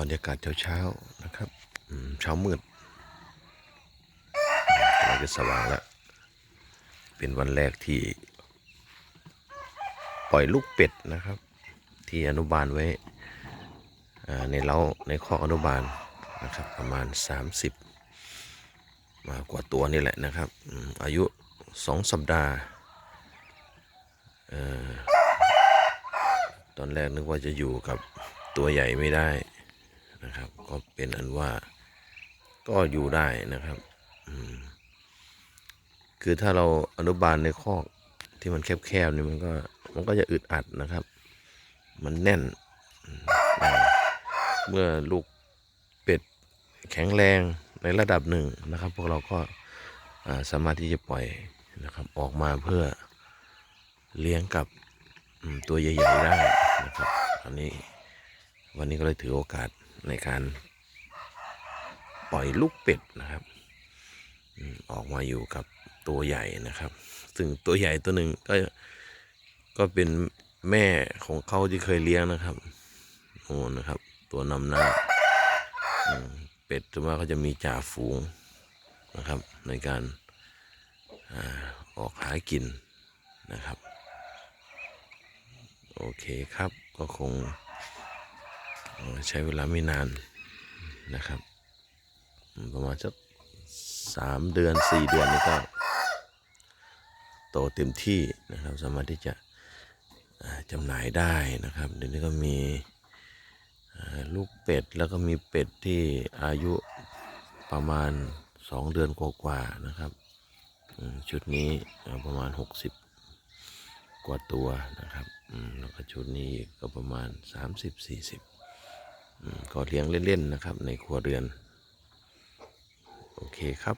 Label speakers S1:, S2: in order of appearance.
S1: บรรยากาศเช้าๆนะครับเช้ามืดกำลังจะสว่างแล้ว เป็นวันแรกที่ ปล่อยลูกเป็ดนะครับ ที่อนุบาลไว้ในเล้าในคอกอนุบาลนะครับประมาณ 30 มากว่าตัวนี่แหละนะครับ อายุ 2 สัปดาห์ตอนแรกนึกว่าจะอยู่กับตัวใหญ่ไม่ได้ นะครับ ก็เป็นอันว่าก็อยู่ได้นะครับคือถ้าเราอนุบาลในคอกที่มันแคบๆนี่มันก็มันก็จะอึดอัดนะครับ มันแน่น เมื่อลูกเป็ดแข็งแรงในระดับหนึ่งนะครับ พวกเราก็าสามารถที่จะปล่อยนะครับออกมาเพื่อเลี้ยงกับตัวใหญ่ๆได้นะครับอันนี้วันนี้ก็เลยถือโอกาส ในการปล่อยลูกเป็ดนะครับออกมาอยู่กับตัวใหญ่นะครับ ซึ่งตัวใหญ่ตัวหนึ่งก็ก็เป็นแม่ของเขาที่เคยเลี้ยงนะครับโอ้นะครับ ตัวนำหน้าเป็ดส่วนมากเขาจะมีจ่าฝูงนะครับ ในการออกหากินนะครับ โอเคครับก็คง ใช้เวลาไม่นานนะครับ ประมาณสักสามเดือนสี่เดือนนี่ก็โตเต็มที่นะครับ สามารถที่จะจำหน่ายได้นะครับ เดี๋ยวนี้ก็มีลูกเป็ดแล้วก็มีเป็ดที่อายุประมาณ2เดือนกว่าๆนะครับ ชุดนี้ประมาณ 60 กว่าตัวนะครับแล้วก็ชุดนี้ก็ประมาณ 30-40อืม ก็เลี้ยงเล่นๆนะครับ ในครัวเรือน โอเคครับ